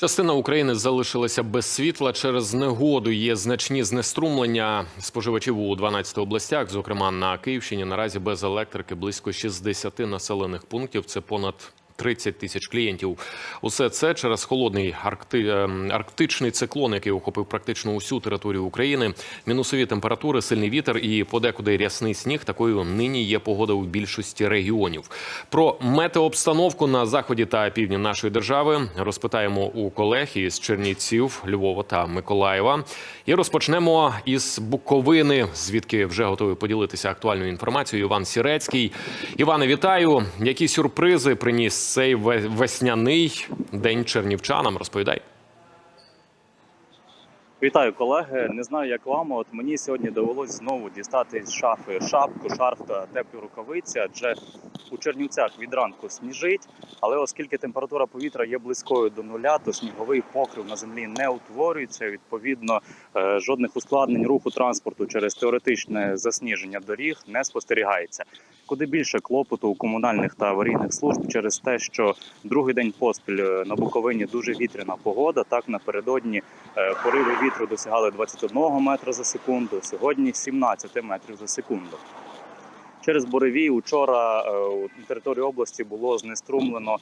Частина України залишилася без світла через негоду. Є значні знеструмлення споживачів у 12 областях, зокрема на Київщині. Наразі без електрики близько 60 населених пунктів. Це понад 30 тисяч клієнтів. Усе це через холодний аркти... ем, арктичний циклон, який охопив практично усю територію України. Мінусові температури, сильний вітер і подекуди рясний сніг. Такою нині є погода у більшості регіонів. Про метеообстановку на заході та півдні нашої держави розпитаємо у колег із Чернівців, Львова та Миколаєва. І розпочнемо із Буковини, звідки вже готовий поділитися актуальною інформацією. Іван Сірецький. Іване, вітаю. Які сюрпризи приніс цей ве- весняний день чернівчанам? Розповідай. Вітаю, колеги. Не знаю, як вам. От мені сьогодні довелось знову дістати з шафи шапку, шарф та теплі рукавиці, адже у Чернівцях від ранку сніжить. Але оскільки температура повітря є близькою до нуля, то сніговий покрив на землі не утворюється. Відповідно, е, жодних ускладнень руху транспорту через теоретичне засніження доріг не спостерігається. Куди більше клопоту у комунальних та аварійних служб через те, що другий день поспіль е, на Буковині дуже вітряна погода. Так напередодні е, пориви вітру досягали 21 метра за секунду. Сьогодні 17 метрів за секунду. Через буревій учора е, на території області було знеструмлено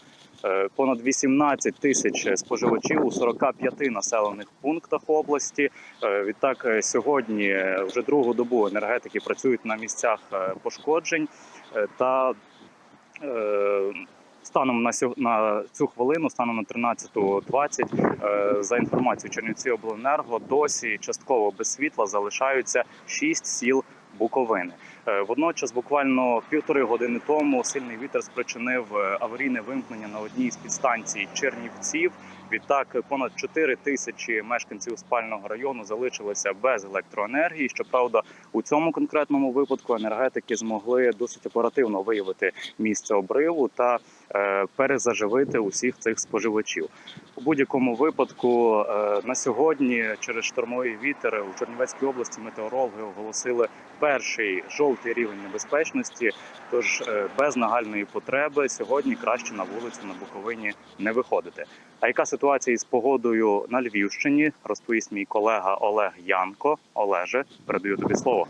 е, понад 18 тисяч споживачів у 45 населених пунктах області. Е, Відтак е, сьогодні е, вже другу добу енергетики працюють на місцях е, пошкоджень е, та е, станом на сьо- цю хвилину, станом на 13.20, е, за інформацією Чернівці обленерго, досі частково без світла залишаються 6 сіл Буковини. Е, Водночас, буквально півтори години тому, сильний вітер спричинив е, аварійне вимкнення на одній з підстанцій Чернівців. Відтак, понад 4 тисячі мешканців спального району залишилися без електроенергії. Щоправда, у цьому конкретному випадку енергетики змогли досить оперативно виявити місце обриву та е, перезаживити усіх цих споживачів. У будь-якому випадку на сьогодні через штормовий вітер у Чернівецькій області метеорологи оголосили перший жовтий рівень небезпечності. Тож е, без нагальної потреби сьогодні краще на вулицю на Буковині не виходити. А яка ситуація із погодою на Львівщині? Розповість мій колега Олег Янко. Олеже, передаю тобі слово.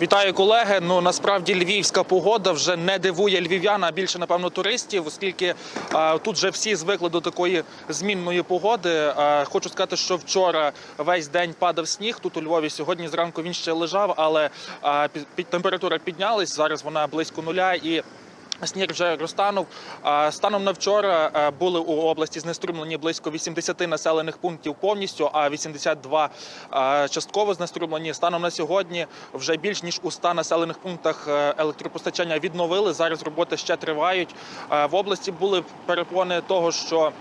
Вітаю колеги. Ну насправді львівська погода вже не дивує львів'ян, а більше напевно туристів, оскільки а, тут вже всі звикли до такої змінної погоди. А, хочу сказати, що вчора весь день падав сніг. Тут у Львові сьогодні зранку він ще лежав, але а, під, під температура піднялась. Зараз вона близько нуля і. Сніг вже розтанув. Станом на вчора е, були у області знеструмлені близько 80 населених пунктів повністю, а 82 е, частково знеструмлені. Станом на сьогодні вже більш ніж у 100 населених пунктах е, електропостачання відновили. Зараз роботи ще тривають. В області були перепони того, що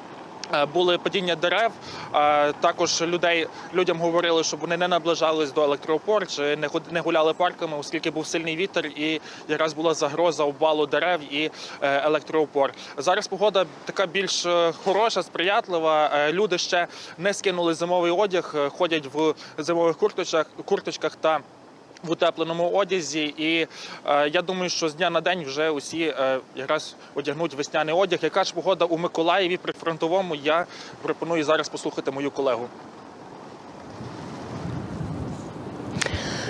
Були падіння дерев. Е, Також людей людям говорили, щоб вони не наближались до електроопор чи не гуляли парками, оскільки був сильний вітер, і якраз була загроза обвалу дерев і е, електроопор. Зараз погода така більш е, хороша, сприятлива. Е, Люди ще не скинули зимовий одяг, е, ходять в зимових курточках, курточках та. В утепленому одязі, і е, я думаю, що з дня на день вже усі е, якраз одягнуть весняний одяг. Яка ж погода у Миколаєві при фронтовому? Я пропоную зараз послухати мою колегу.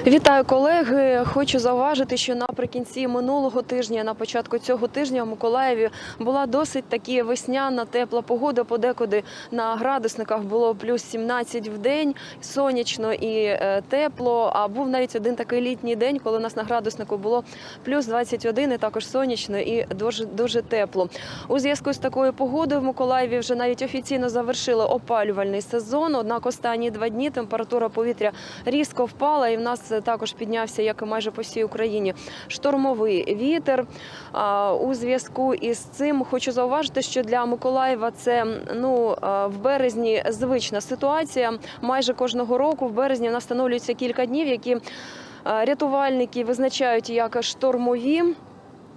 Вітаю колеги. Хочу зауважити, що наприкінці минулого тижня, на початку цього тижня, в Миколаєві була досить таки весняна тепла погода. Подекуди на градусниках було плюс 17 в день, сонячно і е, тепло. А був навіть один такий літній день, коли у нас на градуснику було плюс 21, і також сонячно і дуже дуже тепло. У зв'язку з такою погодою в Миколаєві вже навіть офіційно завершили опалювальний сезон. Однак останні два дні температура повітря різко впала, і в нас також піднявся, як і майже по всій Україні, штормовий вітер. У зв'язку із цим хочу зауважити, що для Миколаєва це ну в березні звична ситуація. Майже кожного року в березні в встановлюється кілька днів, які рятувальники визначають як штормові.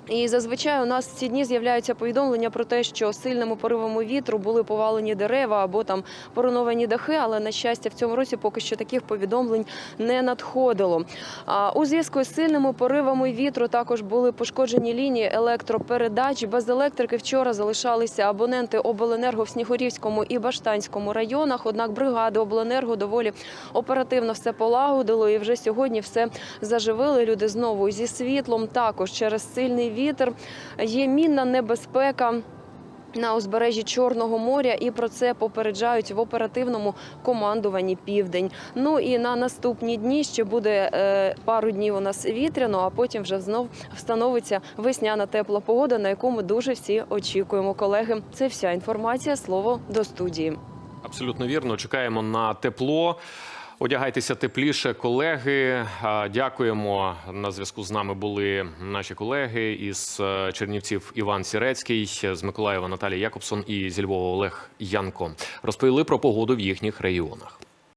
І зазвичай у нас ці дні з'являються повідомлення про те, що сильними поривами вітру були повалені дерева або там поруйновані дахи. Але на щастя, в цьому році поки що таких повідомлень не надходило. А у зв'язку з сильними поривами вітру також були пошкоджені лінії електропередач. Без електрики вчора залишалися абоненти обленерго в Снігурівському і Баштанському районах. Однак бригади обленерго доволі оперативно все полагодило і вже сьогодні все заживили. Люди знову зі світлом. Також через сильний вітер є мінна небезпека. На узбережжі Чорного моря і про це попереджають в оперативному командуванні Південь. Ну і на наступні дні ще буде е, пару днів у нас вітряно, а потім вже знов встановиться весняна тепла погода, на яку ми дуже всі очікуємо. Колеги, це вся інформація. Слово до студії. Абсолютно вірно. Чекаємо на тепло. Одягайтеся тепліше, колеги. Дякуємо. На зв'язку з нами були наші колеги із е, Чернівців Іван Сірецький, з Миколаєва Наталія Якобсон і зі Львова Олег Янко. Розповіли про погоду в їхніх регіонах.